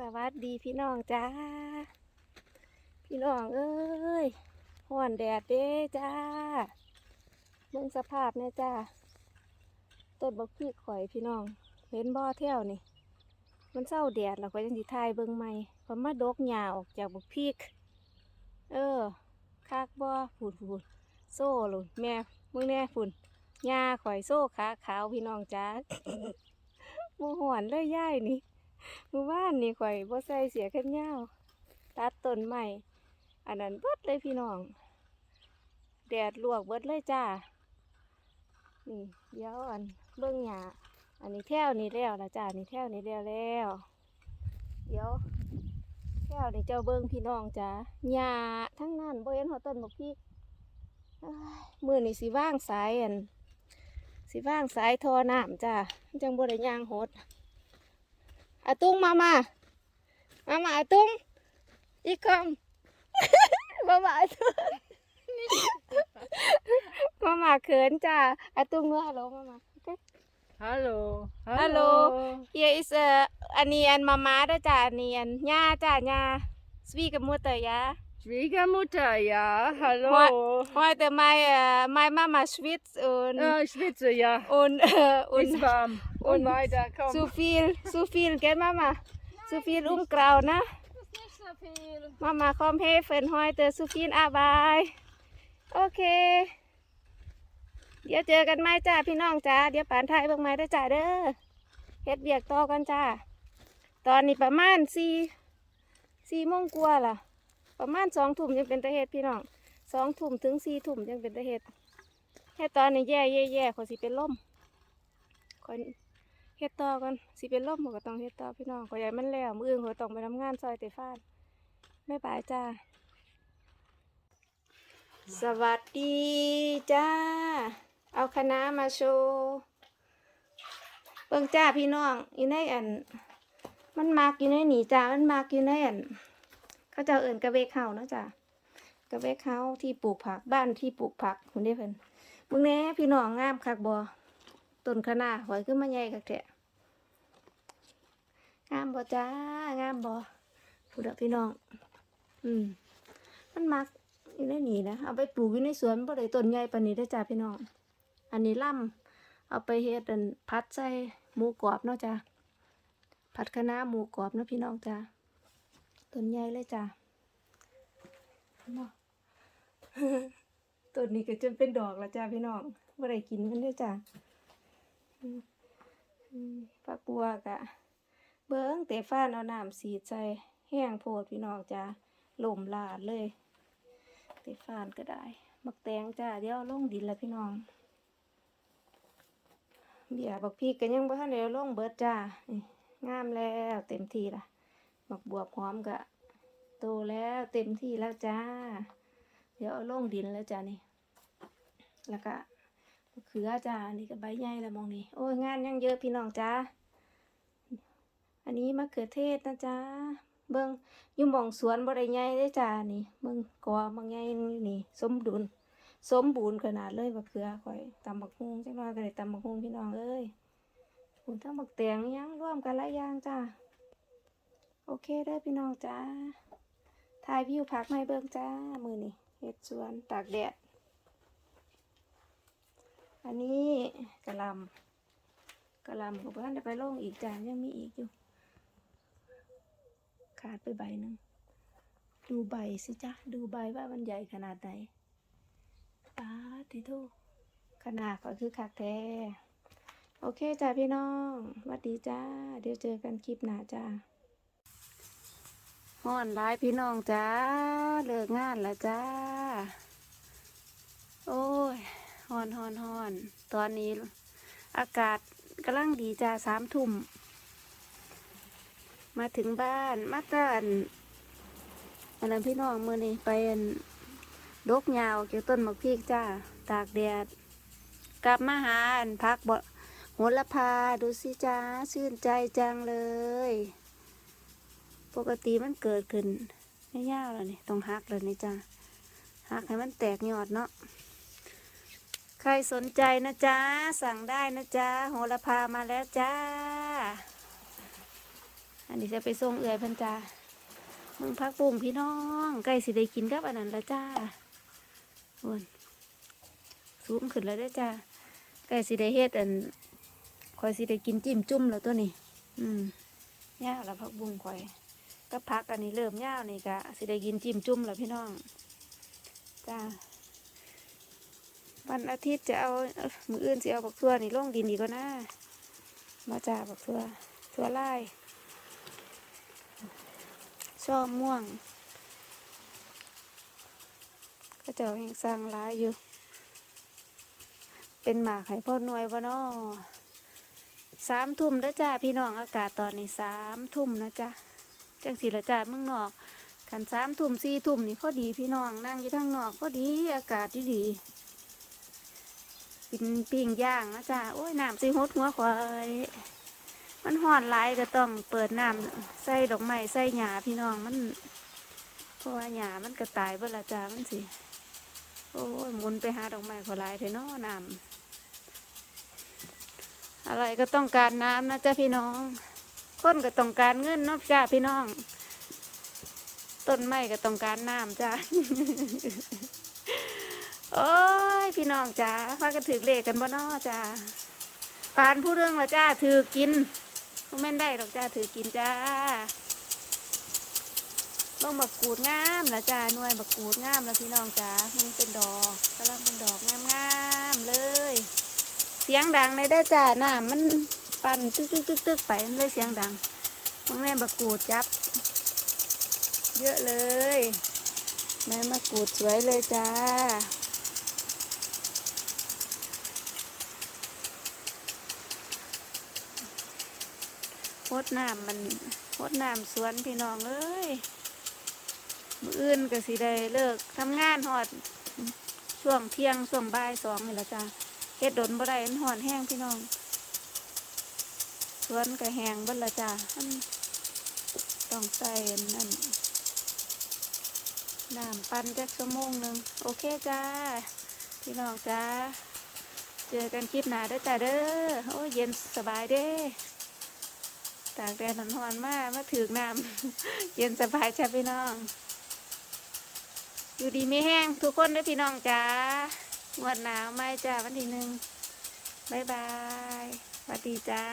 สวัสดีพี่น้องจ้า พี่น้องเอ้ยห่อนแดดเด้จ้าเมืองสภาพเนี่ยจ้าต้นบักพริกข่อยพี่น้อง เห็นบ่อเที่ยวนี่ มันเศร้าแดดแล้วก็ยังสิทายเบิ่งใหม่พอมาดกหญ้าออกจากบักพริกเออคักบ่อฝุ่นฝุ่นโซ่หลุนแม่มึงแน่ฝุ่นหญ้าข่อยโซ่ขาขาวพี่น้องจ้าโมหอนเลยย่ายนี่ หมู่บ้านนี่ข่อยบ่ใส่เสียแค่ยาตัดต้นใหม่ อันนั้นเบิดเลยพี่น้อง แดดลวกเบิดเลยจ้า นี่เดี๋ยวอันเบิ่งหญ้าอันนี้แถวนี้แล้วละจ้า นี่แถวนี้แล้วแล้ว เดี๋ยวแถวนี้เจ้าเบิ่งพี่น้องจ้าหญ้าทั้งนั้นบ่เห็นหัวต้นบักพริกอ้ายมื้อนี้สิว่างสายอันสิว่างสายทอน้ำจ้าจังบ่ได้ย่างโหด อาตุ้งมามามามาอาตุ้งอีกคำมามาอาตุ้งมามาเขินจ้าอาตุ้งเนื้อฮัลโหลมามา Hallo. Hallo. Hier ist äh, อันนี้อันมามาเด้อจ้าอันนี้อันย่าจ้าย่าสวีกับมูเตอร์ยา Schwiegermutter, ja. Hallo. heute mein äh, mein Mama schwitzt und Ja, ich schwitze, ja. und äh, und Ist warm. Und, und weiter, komm. zu viel zu viel gell Mama zu viel Umgrau ne nicht so viel. Mama komm helfen heute zu viel Arbeit โอเคเดี๋ยวเจอกันไหมจ้าพี่น้องจ้าเดี๋ยวปานไทยเบิ่งไหมได้อจ้าเด้อเฮ็ดเบียกต่อกันจ้าตอนนี้ประมาณสี่สี่โมงกว่าล่ะ ประมาณสองทุ่มยังเป็นตะเฮ็ดพี่น้องสองทุ่มถึงสี่ทุ่มยังเป็นตะเฮ็ดแค่ตอนนี้แย่แย่แย่ขอยสิเป็นลมขอย เฮ็ดต่อกันสิเป็นลมก็ต้องเฮ็ดต่อพี่น้องขอยใหญ่มันแล้วมืออื่นขอยต้องไปทำงานซอยเตฟานไม่บายจ้า สวัสดีจ้า เอาคณะมาโชว์เบิ่งจ้าพี่น้องอยู่ในอัน มันมากอยู่ในหนีจ้ามันมากอยู่ในอันเขาเจะเอิ่นกระเวกเฮาเนาะจ้ากระเวกเฮาที่ปลูกผักบ้านที่ปลูกผักคุณได้เพิ่นมึงแน่พี่น้องงามคักบ่ ต้นคะน้าหอยขึ้นมาใหญ่คักแท้งามบ่จ้างามบ่พูดเด้อพี่น้อง อืม มันมักอยู่ในนี้นะเอาไปปลูกอยู่ในสวนบ่ได้ต้นใหญ่ปานนี้ได้จ้าพี่น้อง อันนี้ล่ำเอาไปเฮ็ดอันพัดใส่หมูกรอบเนาะจ้าผัดคะน้าหมูกรอบเนาะพี่น้องจ้าต้นใหญ่เลยจ้าเนาะต้นนี้ก็จนเป็นดอกแล้วจ้าพี่น้องบ่ได้กินกันเด้จ้า อืมอืมผักบัวกะ เบิ้งเตฟ้านเอาน้ำสีใส่แห้งโพดพี่น้องจ้าล่มลาดเลย เตฟานก็ได้บักแตงจ้าเดี๋ยวเอาลงดินแล้วพี่น้อง เบียบักพีกก็ยังบ่ทันได้เอาลงเบิดจ้านี่งามแล้วเต็มที่ละบักบวบหอมก็โตแล้วเต็มที่แล้วจ้า เดี๋ยวเอาลงดินแล้วจ้านี่ แล้วก็ มะเขือจ้านี่ก็ใบใหญ่แล้วมองนี่โอ้ยงานยังเยอะพี่น้องจ้าอันนี้มะเขือเทศนะจ้าเบิ่งยู่หมองสวนบ่ได้ใหญ่เด้จ้านี่มึงกอบางใหญ่นี่นี่ สมดุลสมบูรณ์ขนาดเลยบักเขือข่อยตำบักฮุงจังน้อยก็ได้ตำบักฮุงพี่น้องเอ้ยคุณทั้งบักแตงอิหยังร่วมกันหลายอย่างจ้าโอเคเด้พี่น้องจ้าถ่ายวิวพักมาให้เบิ่งจ้ามือนี่เฮ็ดสวนตากแดด อันนี้กะลำกะลำก็บ่ทันได้ไปลงอีกจ้ายังมีอีกอยู่ ขาดไปใบหนึ่งดูใบสิจ๊ะ ดูใบว่ามันใหญ่ขนาดไหนป้าติโทขนาดก็คือคักแท้โอเคจ้าพี่น้องหวัดดีจ้า เดี๋ยวเจอกันคลิปหน้าจ้าฮ้อนร้ายพี่น้องจ้า เลิกงานแล้วจ้า ฮอนฮอนฮอน ตอนนี้อากาศกำลังดีจ้าสามทุ่ม มาถึงบ้านมาตอันอันนั้นพี่น้องมือนี่ไปอันดกยาวเกี่ยวต้นมะพริกจ้า ตากแดด กลับมาหาอันพักบ่โหระพาดูสิจ้าชื่นใจจังเลย ปกติมันเกิดขึ้นไม่ยาวแล้วนี่ต้องหักเลยนี่จ้าหักให้มันแตกยอดเนาะ ใครสนใจนะจ้าสั่งได้นะจ้าโหระพามาแล้วจ้า อันนี้จะไปส่งเอื่อยพันจ้ามึงพักปุ่มพี่น้องใกล้สิได้กินกับอันนั้นแล้วจ้าโอนสูงขึ้นแล้วได้จ้าใกล้สิได้เฮ็ดอันคอยสิได้กินจิ้มจุ่มแล้วตัวนี้ อืมย่าแล้วพักบุ้งคอยก็พักอันนี้เริ่มย่าวนี่กะสิได้กินจิ้มจุ่มแล้วพี่น้องจ้า วันอาทิตย์จะเอาเมืออื่นสิเอาบักทั่วนี่ลงดินอีก็นะมาจ้าบักทั่วทั่วไล่ชอบม่วง ก็เจ้าแห่งสร้างร้ายอยู่ เป็นหมากให้พ่อหน่วยบ่นอสามทุ่มแล้วจ้าพี่น้องอากาศตอนนี้สามทุ่มนะจ้าจังสีละจ้าเมืองนอกขันสามทุ่มสี่ทุ่มนี่พอดีพี่น้องนั่งอยู่ทางนอกพอดีอากาศดีดี กินปิ้งย่างนะจ้าโอ้ยน้ำสิหดหัวควายมันห่อนหลก็ต้องเปิดน้ำใส่ดอกไม้ใส่หญ้าพี่น้องมันเพราะว่าหญ้ามันก็ตายเบิดละจ้ามันสิโอ้ยมุนไปหาดอกไม้ขอหลายเถอะเนาะน้ำอะไรก็ต้องการน้ำนะจ้าพี่น้องคนก็ต้องการเงินเนาะจ้าพี่น้องต้นไม้ก็ต้องการน้ำจ้า โอ้ยพี่น้องจ้าพากันถือเลขกันบ่นอจ้าปานผู้เรื่องละจ้าถือกินบ่แม่นได้ดอกจ้าถือกินจ้าลงบักกูดงามล้วจ้าหน่วยบักกูดงามแล้วพี่น้องจ้ามันเป็นดอกกำลังเป็นดอกงามๆเลย เสียงดังในได้จ้าหน้ำมันปั่นตึกตึกตึกตึกไปเลยเสียงดังมองแม่บักกูดจับ เยอะเลยแม่มะกรูดสวยเลยจ้า ดน้ำมันโคดน้ำสวนพี่น้องเอ้ยมืออื่นก็สิได้เลิกทำงานหอด ช่วงเที่ยงช่วงบ่ายสองนี่แหละจ้ะเฮ็ดดนบ่ได้มันหอนแห้งพี่น้อง สวนก็แห้งบิดละจ้ะมันต้องใส่นั่นน้ำปั่นจักชั่วโมงหนึ่งโอเคจ้า พี่น้องจ้า เจอกันคลิปหน้าเด้อจ้าเด้อโอ้เย็นสบายเด้ ตากแดดหอนๆมากมาถือน้ำ เย็นสบายจ้าพี่น้อง อยู่ดีไม่แห้งทุกคนด้วยพี่น้องจ้างวดหนาวไม่จ้าวันที่หนึ่งบายบายสวัสดีจ้า